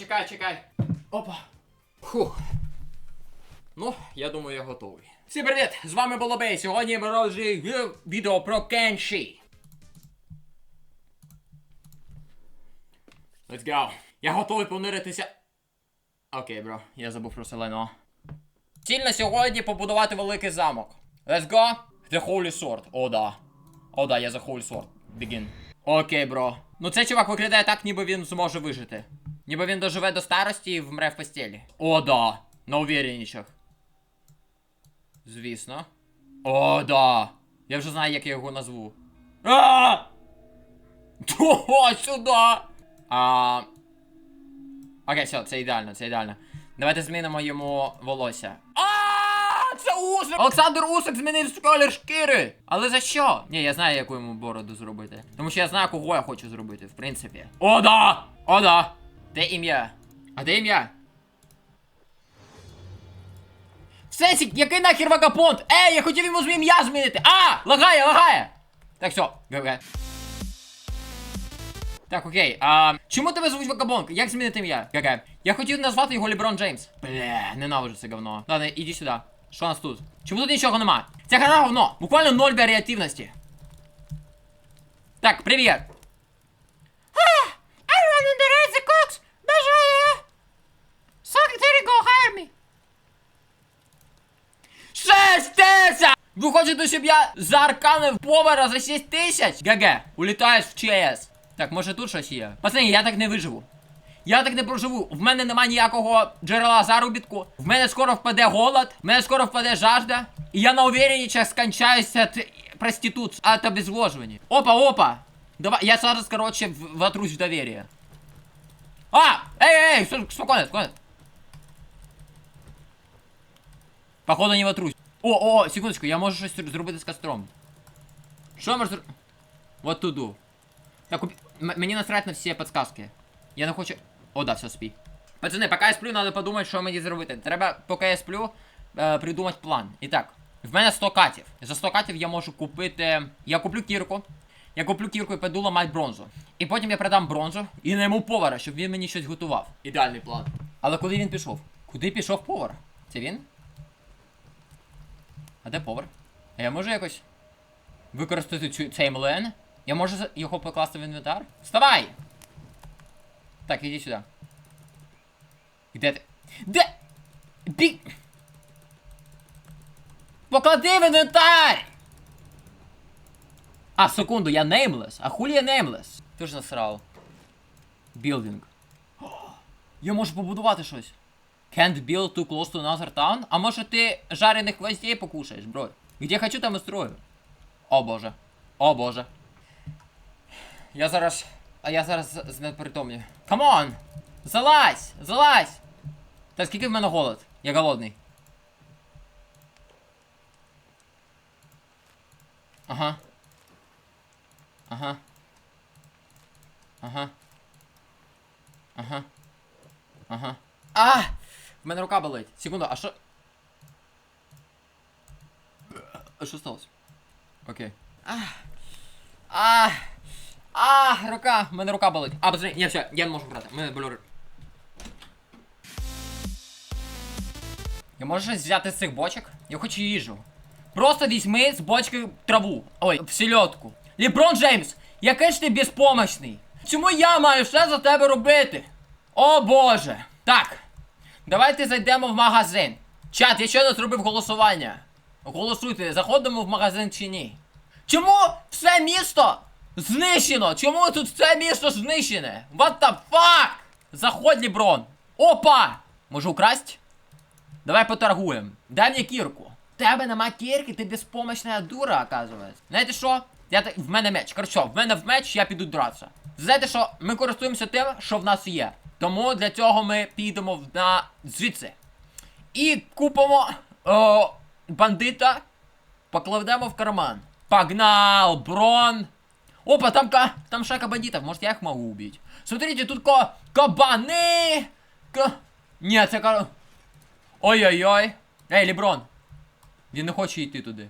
Чекай, чекай. Опа. Фух. Ну, я думаю, я готовий. Всім привіт! З вами Болобей. Сьогодні ми розіграємо відео про Кенші. Let's go. Я готовий пониритися. Окей, бро, я забув про селено. Ціль на сьогодні побудувати великий замок. Let's go. The Holy Sword. О, да. О, да, я за Holy Sword. Begin. Окей, бро. Ну цей чувак виглядає так, ніби він зможе вижити. Ніби він доживе до старості і вмре в постелі. О, да. На уверенничах. Звісно. О, да. Я вже знаю, як я його назву. А! О, сюди! А... Окей, все, це ідеально, це ідеально. Давайте змінимо йому волосся. А, це Усик! Олександр Усик змінив колір шкіри! Але за що? Ні, я знаю, яку йому бороду зробити. Тому що я знаю, кого я хочу зробити, в принципі. О, да! О, да! Де ім'я? А де ім'я? Сесік, який нахер вагапонт? Ей, я хотів йому ім'я змінити! А! Лагає, лагає! Так, все, ГГ. Так, окей. А, чому тебе звуть Вагабонг? Як змінити ім'я? ГГ. Я хотів назвати його Леброн Джеймс. Бля, ненавиджу це говно. Ладно, іди сюди. Що у нас тут? Чому тут нічого нема? Це гра говно. Буквально ноль варіативності. Так, привіт. Ви хочете, щоб я заарканив повара за 6 тисяч? ГГ, улітаєш в ЧС. Так, може тут щось є? Пацани, я так не виживу. Я так не проживу. В мене нема ніякого джерела заробітку. В мене скоро впаде голод, в мене скоро впаде жажда. І я на уверенничах скончаюся від проституції, от обезвоживания. Опа, опа! Давай, я зараз, короче, в- вотрусь в доверие. А! Эй, эй, эй, с- спокойно, спокойно. Походу не вотрусь. О, о, секундочку, я можу щось зробити з костром. Що я можу зробити? Туду. Так, купи... М- мені насрать на всі підсказки. Я не хочу. О, да, все, спи. Пацани, поки я сплю, треба подумати, що мені зробити. Треба, поки я сплю, е, придумати план. І так, в мене 100 катів. За 100 катів я можу купити. Я куплю кірку. Я куплю кірку і піду ламати бронзу. І потім я продам бронзу і найму повара, щоб він мені щось готував. Ідеальний план. Але куди він пішов? Куди пішов повар? Це він? А де повар? А я можу якось використати цю, цей млен? Я можу його покласти в інвентар? Вставай! Так, іди сюди. Де ти? Де? Бі... Поклади в інвентар! А, секунду, я nameless. А хулі я nameless? Ти ж насрав. О, Я можу побудувати щось. Can't build too close to another town? А може ти жарених гвоздей покушаєш, бро? Где хочу, там і строю. О боже. О боже. Я зараз. А я зараз з- знепритомню. Камон! Залазь! Залазь! Та скільки в мене голод? Я голодний. Ага. Ага. Ага. Ага. Ага. А! В мене рука болить. Секунду, а що? А що сталося? Окей. А! А! А! Рука! В мене рука болить. А, пацани, ні, все, я не можу грати. У мене болю. Я можу щось взяти з цих бочок? Я хочу їжу. Просто візьми з бочки траву. Ой, в сельодку. Ліброн Джеймс, який ж ти безпомощний? Чому я маю все за тебе робити? О боже. Так. Давайте зайдемо в магазин. Чат, я щойно зробив голосування. Голосуйте, заходимо в магазин чи ні. Чому все місто знищено? Чому тут все місто знищене? What the fuck? Заходь, Ліброн. Опа! Може украсть? Давай поторгуємо. Дай мені кірку. Тебе нема кірки, ти безпомощна дура, оказується. Знаєте що? Я так... В мене меч. Короче, в мене в меч, я піду драться. Знаєте що? Ми користуємося тим, що в нас є. Тому для цього ми підемо на звідси. І купимо о, бандита, покладемо в карман. Погнал, брон. Опа, там, там шайка бандитов, может я их могу убить. Смотрите, тут ка... кабаны. Ка... Нет, це ка... Ой-ой-ой. Ей, Леброн. Він не хоче йти туди.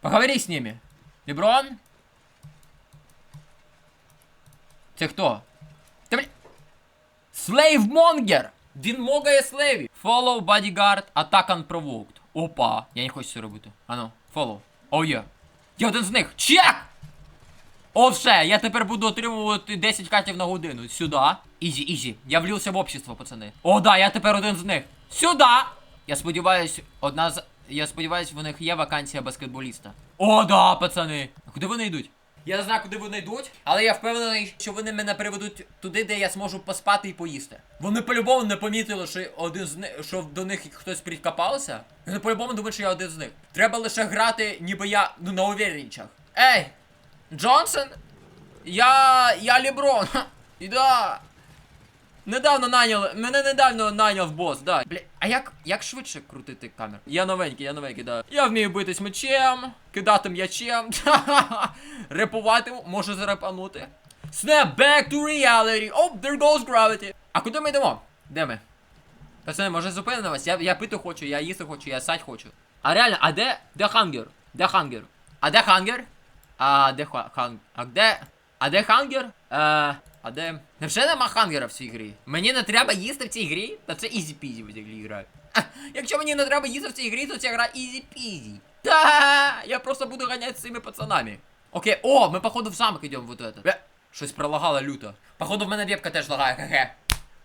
Поговори з ними. Леброн? Це хто? Слейвмонгер! Він могає слейві. Follow bodyguard, attack unprovoked. Опа, я не хочу це робити. Ану, follow. О, є. Я один з них. Чек! О, все, я тепер буду отримувати 10 катів на годину. Сюди. Ізі, ізі. Я влівся в общество, пацани. О, да, я тепер один з них. Сюди! Я сподіваюсь, одна з. Я сподіваюсь, в них є вакансія баскетболіста. О, да, пацани. Куди вони йдуть? Я не знаю, куди вони йдуть, але я впевнений, що вони мене приведуть туди, де я зможу поспати і поїсти. Вони по-любому не помітили, що один з них, що до них хтось прикопався. Вони по-любому думають, що я один з них. Треба лише грати, ніби я ну на уверенчах. Ей! Джонсон? Я. я Ліброн! І да. Недавно найняли. Мене недавно найняв бос, да. Бля, а як, як швидше крутити камеру? Я новенький, я новенький, да. Я вмію битись мечем, кидати м'ячем, репувати, можу зарепанути. Snap back to reality. Oh, there goes gravity. А куди ми йдемо? Де ми? Пацани, може зупинимось? Я, я пити хочу, я їсти хочу, я сать хочу. А реально, а де? Де хангер? Де хангер? А де хангер? А де ха- хан... А де? А де хангер? Е, а де? Невже нема хангера в цій грі? Мені не треба їсти в цій грі? Та це ізі пізі в цій грі якщо мені не треба їсти в цій грі, то ця гра ізі пізі. Та я просто буду ганяти з цими пацанами. Окей, о, ми походу в замок йдемо вот это. Щось пролагало люто. Походу в мене вебка теж лагає, хе-хе.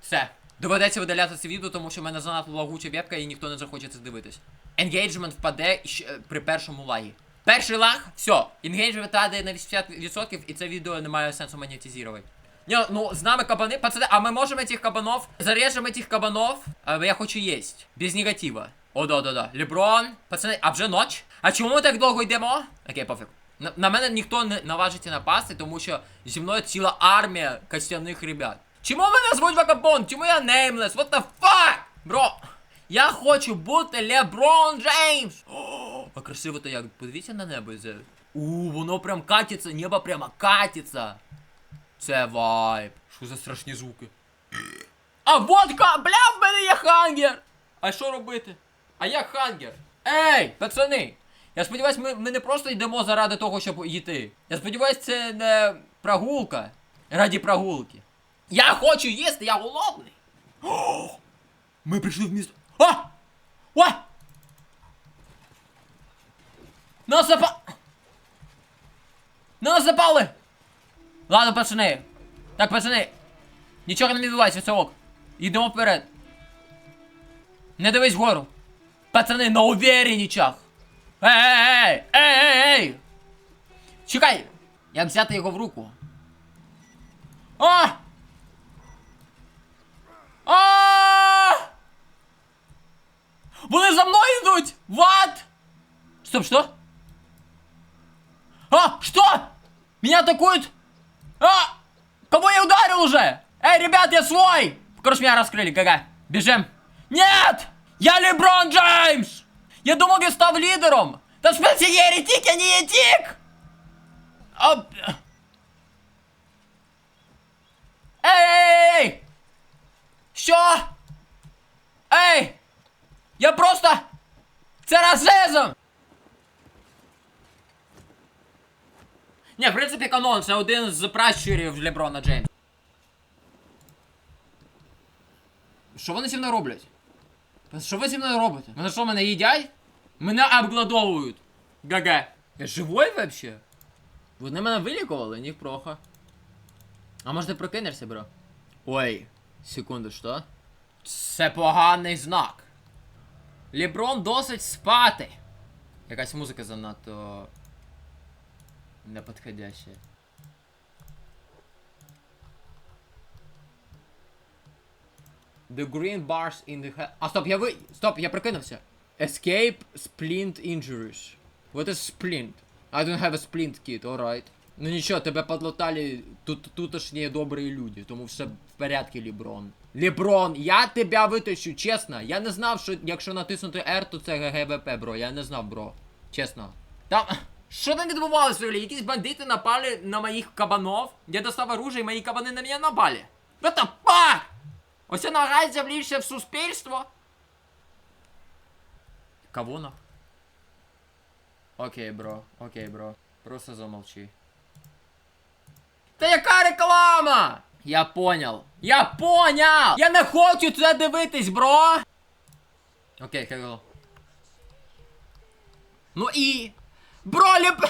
Все. Доведеться видаляти це відео, тому що в мене занадто лагуча вебка і ніхто не захоче це дивитись. Енгейджмент впаде е, при першому лагі. Перший лаг, все, енгейджмент падає на 80% і це відео не має сенсу монетизувати. Ні, ну з нами кабани, пацани, а ми можемо цих кабанов, зарежемо цих кабанов, а, я хочу їсть, без негатива. О, да, да, да. Леброн, пацани, а вже ноч? А чому ми так довго йдемо? Окей, пофіг. На, на мене ніхто не наважиться напасти, тому що зі мною ціла армія костяних ребят. Чому мене звуть Вакабон? Чому я неймлес? What the fuck? Бро, я хочу бути Леброн Джеймс! О, а красиво то як, подивіться на небо. Це. У, воно прям катиться, небо прямо катиться. Це вайб. Що за страшні звуки? А водка! Бля, в мене є хангер! А що робити? А як хангер? Ей, пацани! Я сподіваюсь, ми, ми не просто йдемо заради того, щоб їти. Я сподіваюсь, це не прогулка. Раді прогулки. Я хочу їсти, я голодний. Ми прийшли в місто. А! О! Нас запа... Нас запали! Ладно, пацани. Так, пацани. Нічого не відбувається, все ок. Йдемо вперед. Не дивись вгору. Пацани, на уверенічах. Ей, ей, ей, ей, ей. Чекай. Як взяти його в руку? А! А! Вони за мною йдуть! What? Стоп, что? А, что? Меня атакуют? А! Кого я ударил уже? Эй, ребят, я свой! Короче, меня раскрыли, га Бежим. Нет! Я Леброн Джеймс! Я думал, я став лидером! Да в я еретик, я не еретик! А... Эй, эй, эй, эй! Ей! Я просто... Це расизм! Ні, в принципі, канон, це один з пращурів Леброна Джеймса. Що вони зі мною роблять? Що ви зі мною робите? Вони що, мене їдять? Мене обгладовують. Га-га. Я живой вообще? Вони мене вилікували, ні проха. А може ти прокинешся, бро? Ой, секунду, що? Це поганий знак. Леброн досить спати. Якась музика занадто. Неподходящая. The green bars in the. А, стоп, я ви. Стоп, я прокинувся. Escape splint injuries. What is splint? I don't have a splint kit, alright. Ну нічого, тебе подлатали тут тутошні добрі люди, тому все в порядку, Леброн. Леброн, я тебе витащу, чесно. Я не знав, що якщо натиснути R, то це ГГВП, бро. Я не знав, бро. Чесно. Там. Що там відбувалося, взагалі? Якісь бандити напали на моїх кабанов. Я достав оружие, і мої кабани на мене напали. What the fuck? Ось я наразі влізся в суспільство. Кого? Окей, бро, окей, бро. Просто замолчи. Та яка реклама? Я понял. Я понял! Я не хочу це дивитись, бро! Окей, hello. Ну і. Бро, ліп...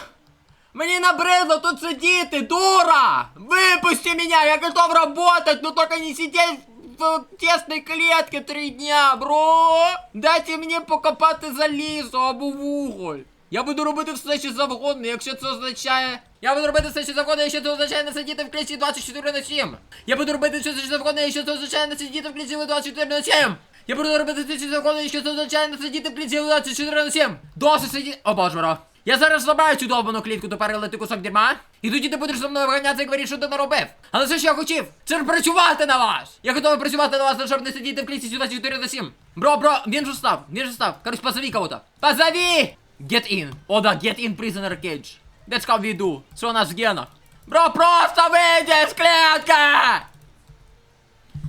Мені набридло тут сидіти, дура! Выпусти меня, я готов работать, но только не сидеть в тесной клетке три дня, бро! Дайте мені покопати залізо або вуголь. Я буду робити все, що завгодно, якщо це означає. Я буду робити все, що завгодно, якщо це означає не сидіти в клітці 24 на 7. Я буду робити все, що завгодно, якщо це означає не сидіти в клітці 24 на 7. Я буду робити все, що завгодно, якщо це означає не сидіти в клітці 24 на 7. Досить сидіти. О боже, бро. Я зараз забираю цю довбану клітку до перелити кусок дерьма. І тоді ти будеш зі мною вганятися і говорити, що ти наробив. Але все, що я хотів, це працювати на вас. Я готовий працювати на вас, щоб не сидіти в клітці 24 на 7. Бро, бро, він же став, він же став. Короче, позови кого-то. Позови! Get in. О, да, get in prisoner cage. That's how we do. Це у нас в генах. Бро, просто вийди з клітки!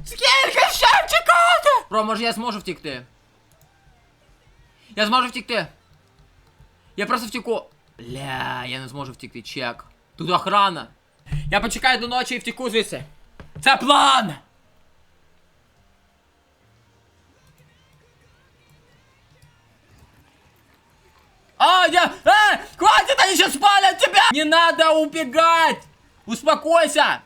Скільки ще чекати? Бро, може я зможу втікти? Я зможу втікти. Я просто втеку. Бля, я не зможу втекти, чек. Тут охрана. Я почекаю до ночі і втеку звідси. Це план! А, я... А! Хватит, они сейчас спалят тебя! Не надо убегать! Успокойся!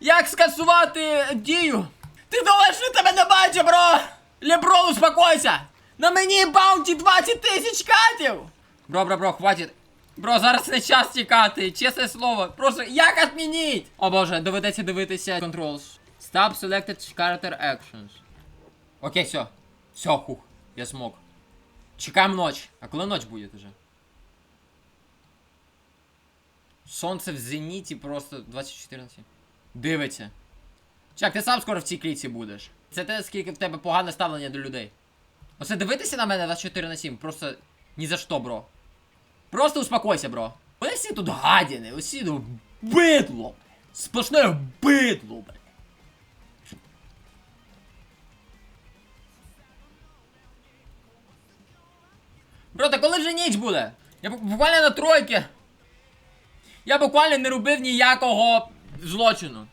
Як скасувати дію? Ти думаєш, що тебе не бачу, бро? Леброн, успокойся! На мені баунті 20 тисяч катів! Бро, бро, бро, хватит. Бро, зараз не час тікати, чесне слово. Просто як отмініть? О боже, доведеться дивитися controls. Stop selected character actions. Окей, все. Все, хух, я смог. Чекаємо ночь. А коли ночь буде уже? Сонце в зеніті просто 24 на 7. Дивиться. Чак, ти сам скоро в цій клітці будеш. Це те, скільки в тебе погане ставлення до людей. Оце дивитися на мене 24 на 7, просто ні за що, бро. Просто успокойся, бро. Вони всі тут гадіни, усі тут бидло. Сплошне бидло, бля. Бро, та коли вже ніч буде? Я буквально на тройки. Я буквально не робив ніякого злочину.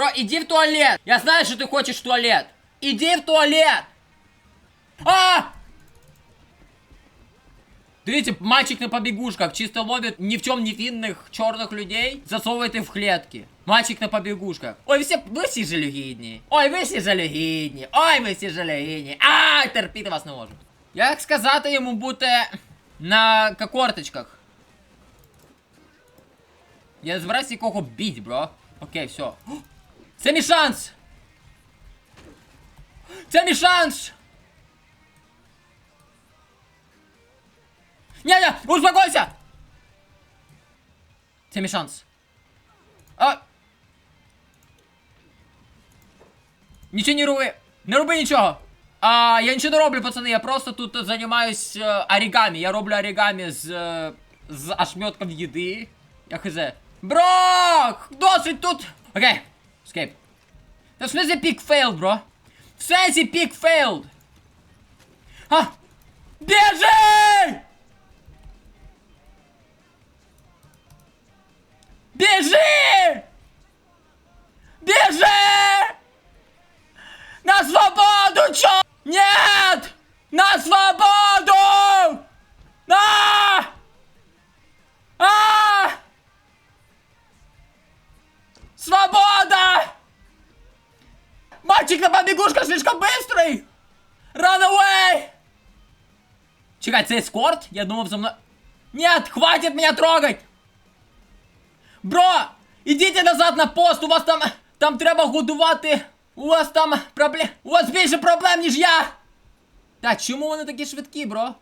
Бро, иди в туалет! Я знаю, что ты хочешь в туалет! Иди в туалет! А! Дивіться, мальчик на побігушках чисто ловить ні в чому невинних чорних людей, засовуєте в клетки. Мальчик на побігушках. Ой, ви всі, ви всі жалюгідні. Ой, ви всі жалюгідні. Ой, ви всі жалюгідні. А, терпіти вас не можу. Як сказати йому бути на корточках? Я не збираюся нікого бить, бро. Окей, все. Це мій шанс! Це мій шанс! Не-не, успокойся! Це мій шанс. А... Нічого не роби. Не роби нічого. А, я нічого не роблю, пацани, я просто тут займаюсь е, оригамі. Я роблю оригамі з, е, з ошметком їди. Я хз. Бро! Досить тут! Окей, скейп. Та в смысле пік фейлд, бро? В сенсі пік фейлд! А! Біжи! Біжи! Біжи! На свободу, чё? Нет! На свободу! Мальчик на побегушках слишком быстрый! Run away! Чекай, це эскорт? Я думав за мной... Нет, хватит меня трогать! Бро! Ідіть назад на пост, у вас там... Там треба годувати... У вас там проблем... У вас більше проблем, ніж я! Так, чому вони такі швидкі, бро?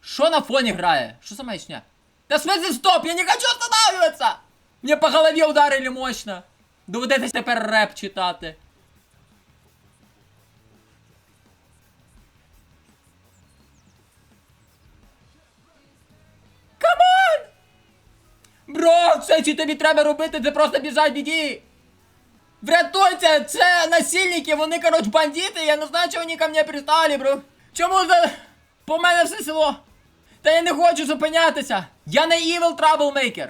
Що на фоні грає? Що за маячня? Да в смысле стоп, я не хочу останавливаться! Мне по голові ударили мощно. Доведеться тепер реп читати. Камон! Бро, все, що тобі треба робити, це просто біжать біді! Врятуйте, це насильники, вони, коротше, бандити, я не знаю, чого вони ко мне пристали, бро. Чому за... по мене все село? Та я не хочу зупинятися. Я не evil troublemaker.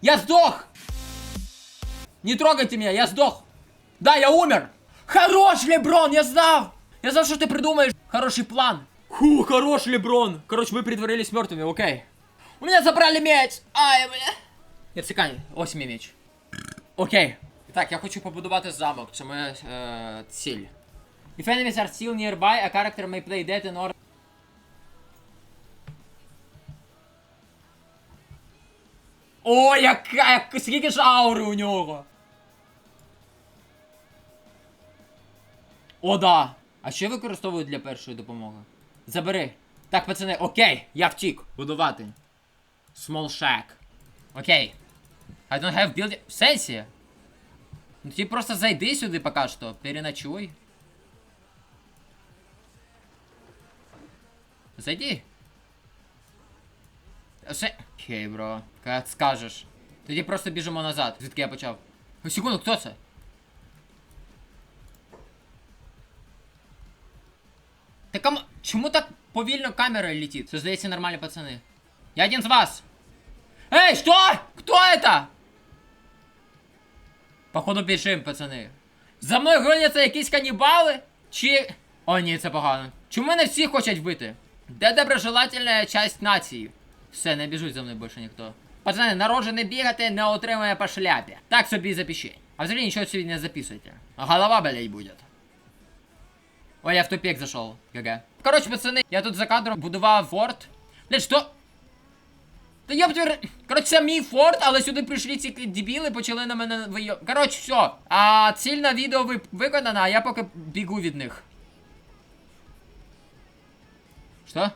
Я сдох! Не трогайте меня, я сдох! Да, я умер! Хорош, Леброн, я знал! Я знал, что ты придумаешь хороший план. Фу, хорош, Леброн! Короче, вы притворились мертвыми, окей. У меня забрали меч! Ай, бля. Я цікаю, ось мій меч. Окей. Так, я хочу побудувати замок, це моя е, ціль. If enemies are still nearby, a character may play dead in order... О, яка, скільки ж аури у нього. О, да. А що використовують для першої допомоги? Забери. Так, пацани, окей, я втік. Будувати. Small shack. Окей. I don't have building... В сенсі? Ну ти просто зайди сюди поки що, переночуй. Зайди. Все. Окей, бро. Як скажеш. Тоді просто біжимо назад. Звідки я почав? Секунду, хто це? Та кам... Чому так повільно камера летить? Це здається нормальні пацани. Я один з вас. Эй, что? Кто это? Походу біжим, пацани. За мною гоняться якісь канібали? Чи. О, ні, це погано. Чому мене всі хочуть вбити? Де доброжелательна часть нації? Все, не біжуть за мною більше ніхто. Пацани, народжений бігати не отримує по шляпі. Так собі і запишіть. А взагалі нічого собі не записуйте. Голова болеть буде. Ой, я в тупик зашел. ГГ. Короче, пацаны, я тут за кадром будував форт. Блядь, що? Та ёптер... Коротше, це мій форт, але сюди прийшли ці дебіли, почали на мене вийо... Коротше, все. А ціль на відео ви... виконана, а я поки бігу від них. Що?